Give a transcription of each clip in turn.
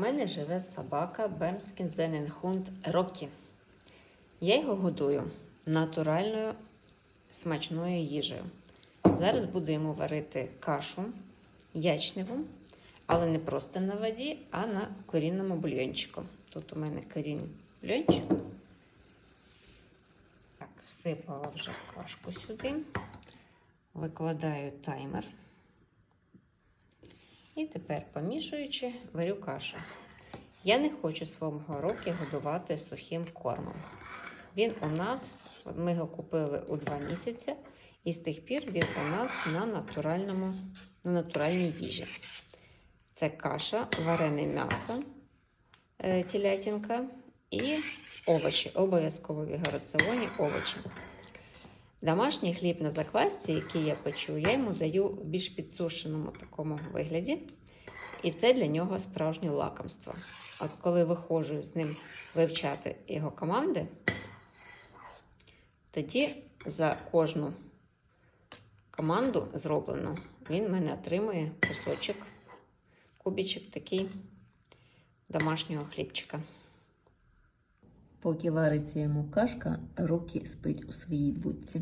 мене живе собака Бернскін Зененхунд Рокі. Я його годую натуральною смачною їжею. Зараз буду йому варити кашу ячневу, але не просто на воді, а на корінному бульйончику. Тут у мене корінний бульйончик. Так, всипала вже кашку сюди. Викладаю таймер. І тепер, помішуючи, варю кашу. Я не хочу свого роки годувати сухим кормом. Він у нас, ми його купили у 2 місяці, і з тих пір він у нас на натуральному, на натуральній їжі. Це каша, варене м'ясо, е, телятинка і овочі. Обов'язково в його овочі. Домашній хліб на заквасці, який я печу, я йому даю в більш підсушеному такому вигляді. І це для нього справжнє лакомство. От коли виходжу з ним вивчати його команди, тоді за кожну команду зроблену він в мене отримує кусочок, кубічок такий домашнього хлібчика. Поки вариться йому кашка, Рокі спить у своїй будці.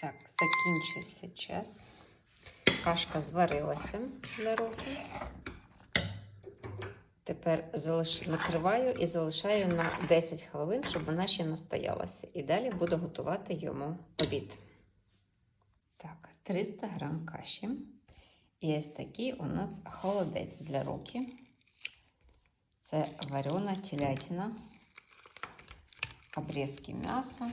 Так, закінчився час. Кашка зварилася для руки. Тепер залиш... накриваю і залишаю на 10 хвилин, щоб вона ще настоялася. І далі буду готувати йому обід. Так, 300 грам каші. І ось такий у нас холодець для руки. Це варена телятина, обрізки м'яса.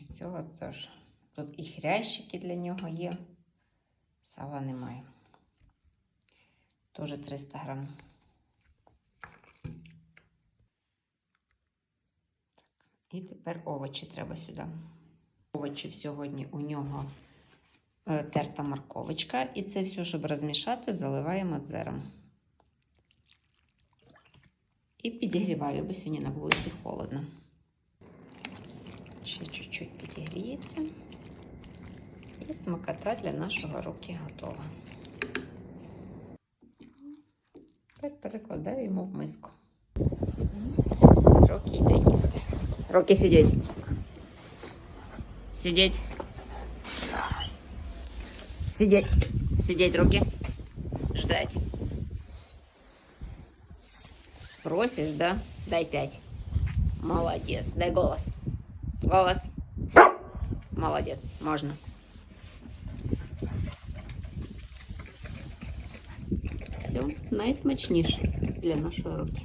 Ось цього теж. Тут і хрящики для нього є. Сала немає. Теж 300 грам. І тепер овочі треба сюди. Овочів сьогодні у нього е, терта морковочка. І це все, щоб розмішати, заливаємо дзером. І підігріваю, бо сьогодні на вулиці холодно. Ще чуть-чуть підігріється. І смакота для нашого руки готова. Так перекладаю йому в миску. Роки йде їсти. Роки сидіть. Сидіть. Сидіть. Сидіть, руки. Ждать. Просишь, да? Дай пять. Молодец. Дай голос. Голос. Молодец. Можно. Все, найсмачніше для нашого руки.